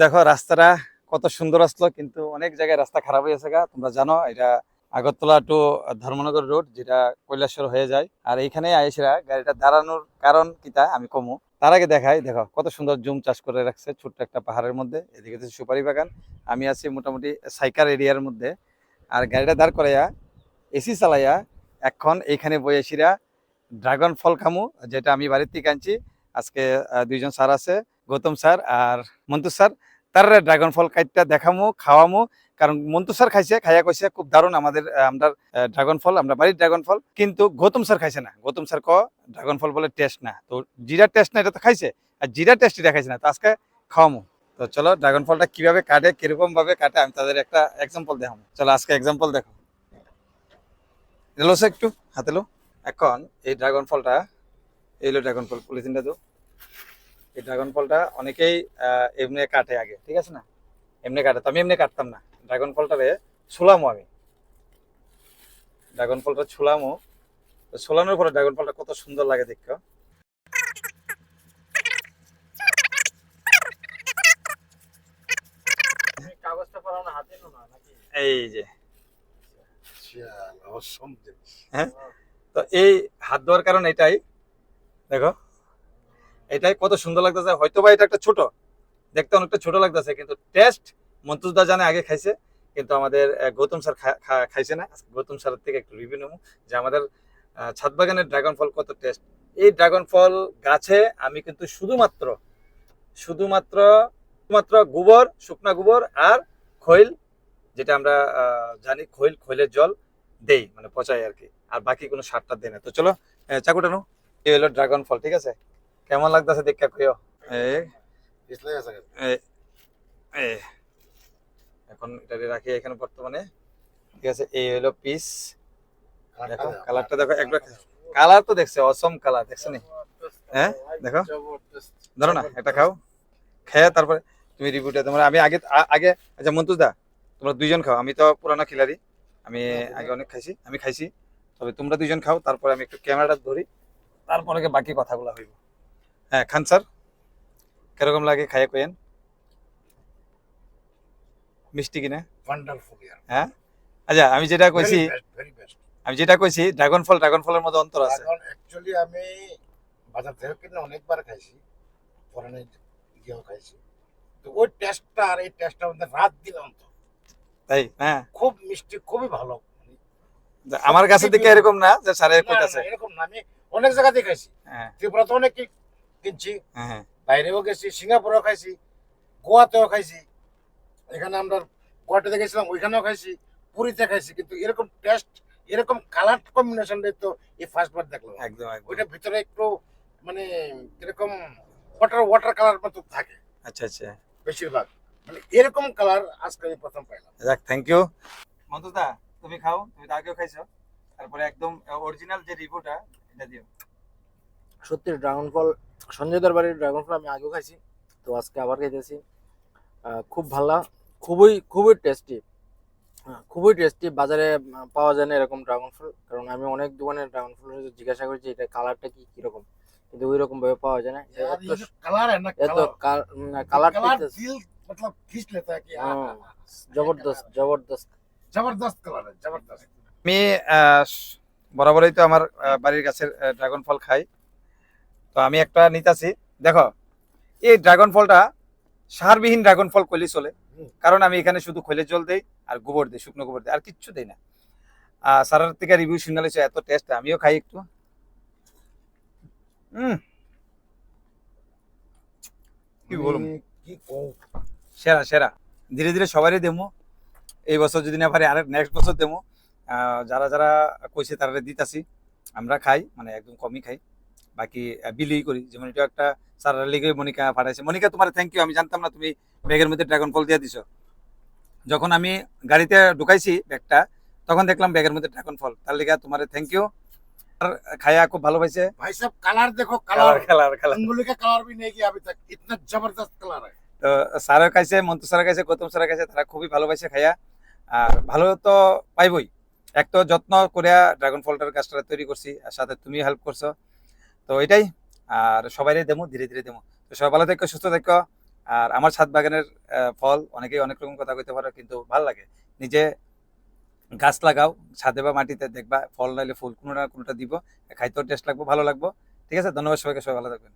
দেখো, রাস্তাটা কত সুন্দর আসলো, কিন্তু অনেক জায়গায় রাস্তা খারাপ হয়ে গেছে গা। তোমরা জানো, এটা আগরতলা টু ধর্মনগর রোড যেটা কৈলাসর হয়ে যায়। আর এইখানে আইসিরা গাড়িটা দাঁড়ানোর কারণ কিতা আমি কমু। তার আগে দেখাই, দেখো, কত সুন্দর জুম চাষ করে রাখছে ছোট্ট একটা পাহাড়ের মধ্যে। এদিকে হচ্ছে সুপারি বাগান। আমি আছি মোটামুটি সাইকার এরিয়ার মধ্যে। আর গাড়িটা দাঁড় করাইয়া, এসি চালাইয়া, এখন এইখানে বইয়েছিরা ড্রাগন ফল খামু, যেটা আমি বাড়ির থেকে আনছি। আজকে দুইজন স্যার আছে। গৌতম স্যার আর মন্তু স্যার। তার ড্রাগন ফল কাইটটা দেখামু, খাওয়ামু। কারণ মন্তু স্যার খাইছে, খাইয়া কইছে, খুব দারুণ আমাদের আমরা ড্রাগন ফল, আমরা বাড়ির ড্রাগন ফল। কিন্তু গৌতম স্যার খাইছে না। গৌতম স্যার ক, ড্রাগন ফল বলে টেস্ট না। তো জিরা টেস্ট না, এটা তো খাইছে। আর জিরা টেস্ট এটা খাইছে না। তো আজকে খাওয়ামু। তো চলো, ড্রাগন ফলটা কীভাবে কাটে কীরকম ভাবে কাটে, আমি তাদের একটা এক্সাম্পল দেখাবো চলো, আজকে এক্সাম্পল দেখো। এলো একটু, হাতে লো। এখন এই ড্রাগন ফলটা এইলো ড্রাগন ফল, পলিথিনটা তো এই ড্রাগন ফলটা অনেকেই এমনি কাটে আগে ঠিক আছে না? এমনি কাটে তো আমি এমনি কাটতাম না। ড্রাগন ফলটারে ছুলামো আমি। ড্রাগন ফলটা ছুলামো। তো ছুলানোর পরে ড্রাগন ফলটা কত সুন্দর লাগে দেখো কাগজটা পড়ানো হাতে নো না এই যে। জিনিস। তো এই হাত ধোয়ার কারণ এটাই দেখো। এটাই কত সুন্দর লাগতেছে। হয়তো বা এটা একটা ছোট। দেখতে অনেকটা ছোট লাগতেছে কিন্তু টেস্ট মন্তুজদা জানে আগে খাইছে। কিন্তু আমাদের গৌতম স্যার খাইছে না। গৌতম স্যারের থেকে একটু রিভিউ নেব যে আমাদের ছাদ বাগানের ড্রাগন ফল কত টেস্ট এই ড্রাগন ফল গাছে আমি কিন্তু শুধুমাত্র শুধুমাত্র শুধুমাত্র গোবর শুকনা গোবর আর খৈল যেটা আমরা জানি খৈল খৈলের জল দেই মানে পচাই আর কি। আর বাকি কোনো সারটা দেয় না। তো চলো আহ, চাকুটা নো এই হলো ড্রাগন ফল ঠিক আছে? কেমন লাগতেছে দেখা কইও। এখন এটা রাখি এখানে বর্তমানে। ঠিক আছে এই হলো পিস দেখো। কালারটা দেখো একবার কালার তো দেখছে অসম কালার দেখছ নি? হ্যাঁ? দেখো। ধরো না এটা খাও। খেয়ে তারপরে তুমি রিভিউটা তোমরা আমি আগে আগে আচ্ছা মন্তুজ দা তোমরা দুইজন খাও। আমি তো পুরানো খিলাড়ি আমি আগে অনেক খাইছি আমি খাইছি। তবে তোমরা দুইজন খাও তারপরে আমি একটু ক্যামেরাটা ধরি তারপরে বাকি কথাগুলো হইব। হ্যাঁ খান স্যার। কীরকম লাগে খাইয়ে কইেন মিষ্টি কিনা? হ্যাঁ? আচ্ছা আমি যেটা কইছি। আমি যেটা কইছি ড্রাগন ফল ড্রাগন ফলের মধ্যে অন্তর আছে। Actually আমি বাজার থেকে কিনে অনেকবার খাইছি ফরেনে গিয়েও খাইছি। তো ওই টেস্টটা আর এই টেস্টটা মধ্যে রাত দিন অন্তর। তাই? হ্যাঁ। খুব মিষ্টি খুবই ভালো। আমার কাছে দিকে এরকম না যে না, কইতাছে না, এরকম না আমি অনেক জায়গাতে খাইছি। হ্যাঁ। ত্রিপুরাতে অনেক কি- কিনছি হ্যাঁ হ্যাঁ। বাইরেও গেছি সিঙ্গাপুরেও খাইছি গোয়াতেও খাইছি। এখানে আমরা গোয়াটাতে গেছিলাম ওইখানেও খাইছি পুরীতে খাইছি কিন্তু এরকম টেস্ট এরকম কালার কম্বিনেশন তো এই ফার্স্ট বার দেখলাম। একদম ওইটার ভিতরে একটু মানে এরকম ওয়াটার ওয়াটার কালার মতো থাকে আচ্ছা আচ্ছা। বেশিরভাগ। মানে এরকম কালার আজকে আমি প্রথম পাইলাম। যাক থ্যাংক ইউ মন্তদা তুমি খাও তুমি তো আগেও খাইছো। তারপরে একদম অরিজিনাল যে রিভিউটা এটা দিও। সত্যি ড্রাগন ফল সঞ্জয় দরবারের ড্রাগন ফল আমি আগেও খাইছি তো আজকে আবার খাইতেছি। খুব ভালো খুবই খুবই টেস্টি খুবই টেস্টি বাজারে পাওয়া যায় না এরকম ড্রাগন ফল কারণ আমি অনেক দোকানে ড্রাগন ফল জিজ্ঞাসা করছি এটা কালারটা কি কীরকম কিন্তু ওই রকম ভাবে পাওয়া যায় না। এত কালার জবরদস্ত জবরদস্ত জবরদস্ত কালার জবরদস্ত আমি বরাবরই তো আমার বাড়ির গাছের ড্রাগন ফল খাই। তো আমি একটা নিতাছি। দেখো এই ড্রাগন ফলটা সারবিহীন ড্রাগন ফল কইলে চলে। কারণ আমি এখানে শুধু খৈলের জল দেই আর গোবর দিই শুকনো গোবর দিই আর কিচ্ছু দেই না। আর স্যারের থেকে রিভিউ শুনালে এত টেস্ট আমিও খাই একটু। হুম। কি বলব সেরা সেরা। ধীরে ধীরে সবারই দেবো। এই বছর যদি না পারি আরেক নেক্সট বছর দেবো। যারা যারা কইছে তারা দিতাছি। আমরা খাই মানে একদম কমই খাই। বাকি আহ, বিলি করি যেমন এটা একটা স্যার লিগে মনিকা পাঠাইছে মনিকা তোমার থ্যাংক ইউ আমি জানতাম না তুমি ব্যাগের মধ্যে ড্রাগন ফল দিয়ে দিছো যখন আমি গাড়িতে ঢুকাইছি ব্যাগটা তখন দেখলাম ব্যাগের মধ্যে ড্রাগন ফল তার লিগে তোমার থ্যাংক ইউ আর খায়া খুব ভালো পাইছে भाई साहब कलर देखो কালার कलर কালার কালার अंगुली का कलर भी नहीं किया अभी तक इतना जबरदस्त कलर है তো স্যারও খাইছে মন্তু স্যার খাইছে গৌতম স্যার খাইছে তারা খুবই ভালোবাসে খাইয়া আর ভালো তো পাইবই এক তো যত্ন করে ড্রাগন ফলটার গাছটা তৈরি করছি আর সাথে তুমি হেল্প করছো তো এটাই, আর সবাই দেবো ধীরে ধীরে দেবো তো সবাই ভালো থেকো, সুস্থ থেকো। আর আমার ছাদ বাগানের ফল অনেকেই অনেক রকম কথা কইতে পারো, কিন্তু ভালো লাগে। নিজে গাছ লাগাও, ছাদে বা মাটিতে দেখবা, ফল নাইলে ফুল কোনো না কোনোটা দিব, খাইতেও টেস্ট লাগবো, ভালো লাগবো। ঠিক আছে, ধন্যবাদ সবাইকে, সবাই ভালো থাকবেন।